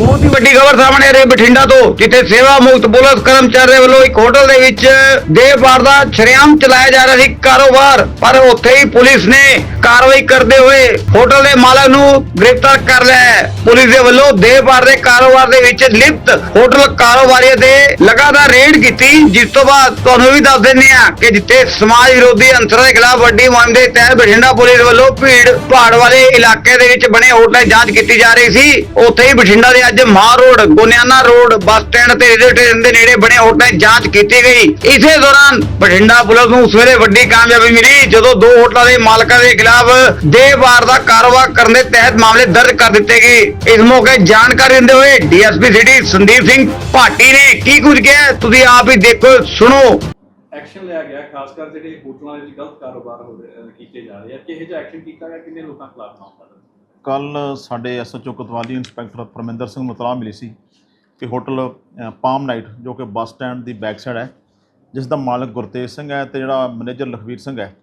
ਬਹੁਤ ਹੀ ਵੱਡੀ ਖਬਰ ਸਾਹਮਣੇ ਆ ਰਹੀ ਹੈ ਬਠਿੰਡਾ ਤੋਂ, ਜਿੱਥੇ ਸੇਵਾ ਮੁਕਤ ਪੁਲਿਸ ਕਰਮਚਾਰੀਆਂ ਵੱਲੋਂ ਇੱਕ ਹੋਟਲ ਦੇ ਵਿੱਚ ਦੇਹ ਪਾਰ ਦਾ ਸ਼ਰੇਆਮ ਚਲਾਇਆ ਜਾ ਰਿਹਾ ਸੀ ਕਾਰੋਬਾਰ, ਪਰ ਉੱਥੇ ਹੀ ਪੁਲਿਸ ਨੇ ਕਾਰਵਾਈ ਕਰਦੇ ਹੋਏ ਹੋਟਲ ਦੇ ਮਾਲਕ ਨੂੰ ਗ੍ਰਿਫਤਾਰ ਕਰ ਲਿਆ ਪੁਲਿਸ ਦੇ ਵੱਲੋਂ ਦੇਹ ਪਾਰ ਦੇ ਕਾਰੋਬਾਰ ਦੇ ਵਿੱਚ ਲਿਪਤ ਹੋਟਲ ਕਾਰੋਬਾਰੀਆਂ ਦੇ ਲਗਾਤਾਰ ਰੇਡ ਕੀਤੀ, ਜਿਸ ਤੋਂ ਬਾਅਦ ਤੁਹਾਨੂੰ ਵੀ ਦੱਸ ਦਿੰਦੇ ਆ ਕਿ ਜਿੱਥੇ ਸਮਾਜ ਵਿਰੋਧੀ ਅੰਸਰਾਂ ਦੇ ਖਿਲਾਫ ਵੱਡੀ ਮੁਹਿੰਮ ਦੇ ਤਹਿਤ ਬਠਿੰਡਾ ਪੁਲਿਸ ਵੱਲੋਂ ਭੀੜ ਭਾੜ ਵਾਲੇ ਇਲਾਕੇ ਦੇ ਵਿੱਚ ਬਣੇ ਹੋਟਲ ਦੀ ਜਾਂਚ ਕੀਤੀ ਜਾ ਰਹੀ ਸੀ, ਉੱਥੇ ਹੀ ਬਠਿੰਡਾ ਦੇ ਅੱਜ ਮਾਹ road, Goniana road, bus stand ਤੇ ਰੇਲਵੇ ਸਟੇਸ਼ਨ ਦੇ ਨੇੜੇ ਬਣੇ ਹੋਟਲਾਂ ਦੀ ਜਾਂਚ ਕੀਤੀ ਗਈ। ਇਸੇ ਦੌਰਾਨ ਬਠਿੰਡਾ ਪੁਲਿਸ ਨੂੰ ਸਵੇਰੇ ਵੱਡੀ ਕਾਮਯਾਬੀ ਮਿਲੀ, ਜਦੋਂ ਦੋ ਹੋਟਲਾਂ ਦੇ ਮਾਲਕਾਂ ਦੇ ਖਿਲਾਫ ਦੇਹਵਾਰ ਦਾ ਕਾਰੋਬਾਰ ਕਰਨ ਦੇ ਤਹਿਤ ਮਾਮਲੇ ਦਰਜ ਕਰ ਦਿੱਤੇ ਗਏ। ਇਸ ਮੌਕੇ ਜਾਣਕਾਰੀ ਦਿੰਦੇ ਹੋਏ ਡੀਐਸਪੀ ਸਿਟੀ ਸੰਦੀਪ ਸਿੰਘ ਭਾਟੀ ਨੇ ਕੀ ਕੁਝ ਕਿਹਾ, ਤੁਸੀਂ ਆਪ ਹੀ ਦੇਖੋ, ਸੁਣੋ। ਐਕਸ਼ਨ ਲਿਆ ਗਿਆ, ਖਾਸ ਕਰ ਜਿਹੜੇ ਹੋਟਲਾਂ ਦੇ ਵਿੱਚ ਗਲਤ ਕਾਰੋਬਾਰ ਹੋ ਕੀਤੇ ਜਾ ਰਹੇ ਆ। ਕਿਹੋ ਜਿਹਾ ਐਕਸ਼ਨ ਕੀਤਾ ਗਿਆ, ਕਿੰਨੇ ਲੋਕਾਂ ਖਿਲਾਫ ਮਾਮਲਾ ਦਰਜ? ਕੱਲ ਸਾਡੇ ਐਸਐਚਓ ਕੋਤਵਾਲੀ ਇੰਸਪੈਕਟਰ ਪਰਮਿੰਦਰ ਸਿੰਘ ਨੂੰ ਇਤਲਾਹ ਮਿਲੀ ਸੀ ਕਿ ਹੋਟਲ ਪਾਮ ਨਾਈਟ ਜੋ ਕਿ ਬੱਸ ਸਟੈਂਡ ਦੀ ਬੈਕ ਸਾਈਡ ਹੈ, ਜਿਸ ਦਾ ਮਾਲਕ ਗੁਰਤੇਜ ਸਿੰਘ ਹੈ ਤੇ ਜਿਹੜਾ ਮੈਨੇਜਰ ਲਖਵੀਰ ਸਿੰਘ ਹੈ,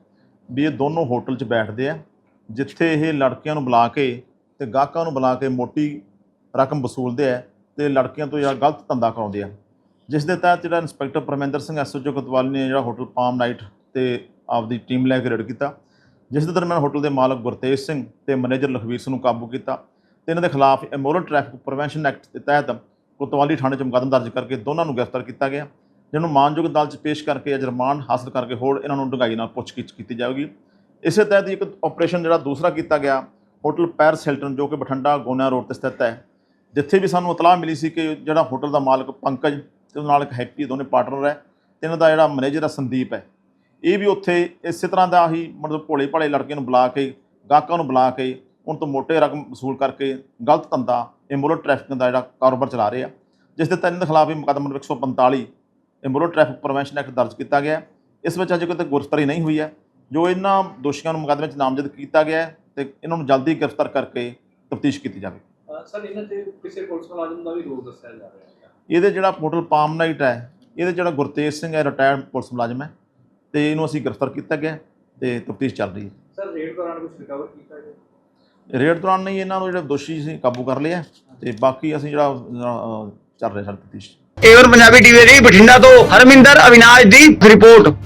ਵੀ ਇਹ ਦੋਨੋਂ ਹੋਟਲ 'ਚ ਬੈਠਦੇ ਆ, ਜਿੱਥੇ ਇਹ ਲੜਕੀਆਂ ਨੂੰ ਬੁਲਾ ਕੇ ਤੇ ਗਾਹਕਾਂ ਨੂੰ ਬੁਲਾ ਕੇ ਮੋਟੀ ਰਕਮ ਵਸੂਲਦੇ ਆ ਤੇ ਲੜਕੀਆਂ ਤੋਂ ਜਿਹੜਾ ਗਲਤ ਧੰਦਾ ਕਰਾਉਂਦੇ ਆ। ਜਿਸ ਦੇ ਤਹਿਤ ਜਿਹੜਾ ਇੰਸਪੈਕਟਰ ਪਰਮਿੰਦਰ ਸਿੰਘ ਐਸਐਚਓ ਕੋਤਵਾਲੀ ਨੇ ਜਿਹੜਾ ਹੋਟਲ ਪਾਮ ਨਾਈਟ ਤੇ ਆਪਦੀ ਟੀਮ ਲੈ ਕੇ ਰੇਡ ਕੀਤਾ ਜਿਸ ਦੇ ਦਰਮਿਆਨ ਹੋਟਲ ਦੇ ਮਾਲਕ ਗੁਰਤੇਜ ਸਿੰਘ ਤੇ ਮੈਨੇਜਰ ਲਖਵੀਰ ਸਿੰਘ ਨੂੰ ਕਾਬੂ ਕੀਤਾ ਤੇ ਇਹਨਾਂ ਦੇ ਖਿਲਾਫ ਇਮੋਰਲ ਟ੍ਰੈਫਿਕ ਪ੍ਰੀਵੈਂਸ਼ਨ ਐਕਟ ਦੇ ਤਹਿਤ ਕੋਤਵਾਲੀ ਥਾਣੇ 'ਚ ਮੁਕੱਦਮਾ ਦਰਜ ਕਰਕੇ ਦੋਨਾਂ ਨੂੰ ਗ੍ਰਿਫਤਾਰ ਕੀਤਾ ਗਿਆ, ਜਿਹਨੂੰ ਮਾਨਯੋਗ ਅਦਾਲਤ 'ਚ ਪੇਸ਼ ਕਰਕੇ ਅੱਜ ਰਿਮਾਂਡ ਹਾਸਲ ਕਰਕੇ ਹੋਰ ਇਹਨਾਂ ਨੂੰ ਡੂੰਘਾਈ ਨਾਲ ਪੁੱਛਗਿੱਛ ਕੀਤੀ ਜਾਵੇਗੀ। ਇਸੇ ਤਹਿਤ ਇੱਕ ਆਪਰੇਸ਼ਨ ਜਿਹੜਾ ਦੂਸਰਾ ਕੀਤਾ ਗਿਆ, ਹੋਟਲ ਪੈਰਸ ਹਿਲਟਨ ਜੋ ਕਿ ਬਠਿੰਡਾ ਗੋਨਾ ਰੋਡ ਤੇ ਸਥਿਤ ਹੈ, ਜਿੱਥੇ ਵੀ ਸਾਨੂੰ ਇਤਲਾਹ ਮਿਲੀ ਸੀ ਕਿ ਜਿਹੜਾ ਹੋਟਲ ਦਾ ਮਾਲਕ ਪੰਕਜ ਤੇ ਉਹਦੇ ਨਾਲ ਇੱਕ ਹੈਪੀ ਦੋਨੇ ਪਾਰਟਨਰ ਹੈ ਤੇ ਇਹਨਾਂ ਦਾ ਜਿਹੜਾ ਮੈਨੇਜਰ ਹੈ ਸੰਦੀਪ ਹੈ। ਇਹ ਵੀ ਉੱਥੇ ਇਸੇ ਤਰ੍ਹਾਂ ਦਾ ਹੀ ਮਤਲਬ ਭੋਲੇ ਭਾਲੇ ਲੜਕੇ ਨੂੰ ਬੁਲਾ ਕੇ ਗਾਹਕਾਂ ਨੂੰ ਬੁਲਾ ਕੇ ਉਹਨਾਂ ਤੋਂ ਮੋਟੇ ਰਕਮ ਵਸੂਲ ਕਰਕੇ ਗਲਤ ਧੰਦਾ ਇਮੋਰਲ ਟ੍ਰੈਫਿਕਿੰਗ ਦਾ ਜਿਹੜਾ ਕਾਰੋਬਾਰ ਚਲਾ ਰਹੇ ਆ ਜਿਸ ਦੇ ਦੇ ਖਿਲਾਫ ਵੀ ਮੁਕੱਦਮਾ number 145 immoral traffic prevention act ਦਰਜ ਕੀਤਾ ਗਿਆ। ਇਸ ਵਿੱਚ ਅਜੇ ਕੋਈ ਗ੍ਰਿਫਤਾਰੀ ਨਹੀਂ ਹੋਈ ਹੈ। ਜੋ ਇਹਨਾਂ ਦੋਸ਼ੀਆਂ ਨੂੰ ਮੁਕੱਦਮੇ 'ਚ ਨਾਮਜ਼ਦ ਕੀਤਾ ਗਿਆ ਤੇ ਇਹਨਾਂ ਨੂੰ ਜਲਦੀ ਗ੍ਰਿਫਤਾਰ ਕਰਕੇ ਤਫਤੀਸ਼ ਕੀਤੀ ਜਾਵੇ। ਸਰ ਇਹਨਾਂ ਤੇ ਕਿਸੇ ਪੁਲਿਸ ਮੁਲਾਜ਼ਮ ਦਾ ਵੀ ਰੋਲ ਦੱਸਿਆ ਜਾ ਰਿਹਾ ਹੈ। ਇਹਦੇ ਜਿਹੜਾ ਹੋਟਲ ਪਾਮ ਨਾਈਟ ਹੈ ਇਹਦੇ ਜਿਹੜਾ ਗੁਰਤੇਜ ਸਿੰਘ ਹੈ ਰਿਟਾਇਰਡ ਪੁਲਿਸ ਮੁਲਾਜ਼ਮ ਹੈ ਤੇ ਇਹਨੂੰ ਅਸੀਂ ਗ੍ਰਿਫਤਾਰ ਕੀਤਾ ਗਿਆ ਤੇ ਤਫਤੀਸ਼ ਚੱਲ ਰਹੀ ਹੈ। ਸਰ ਰੇਡ ਦੌਰਾਨ ਕੁਝ ਰਿਕਵਰ ਕੀਤਾ ਗਿਆ? ਰੇਡ ਦੌਰਾਨ ਨਹੀਂ ਇਹਨਾਂ ਨੂੰ ਜਿਹੜੇ ਦੋਸ਼ੀ ਸੀ ਕਾਬੂ ਕਰ ਲਿਆ ਤੇ ਬਾਕੀ ਅਸੀਂ ਜਿਹੜਾ ਅਹ, ਚੱਲ ਰਿਹਾ ਸਾਡੀ ਤਫਤੀਸ਼। ਏਵਨ ਪੰਜਾਬੀ ਟੀਵੀ ਦੀ ਬਠਿੰਡਾ ਤੋਂ ਹਰਮਿੰਦਰ ਅਵਿਨਾਸ਼ ਦੀ ਰਿਪੋਰਟ।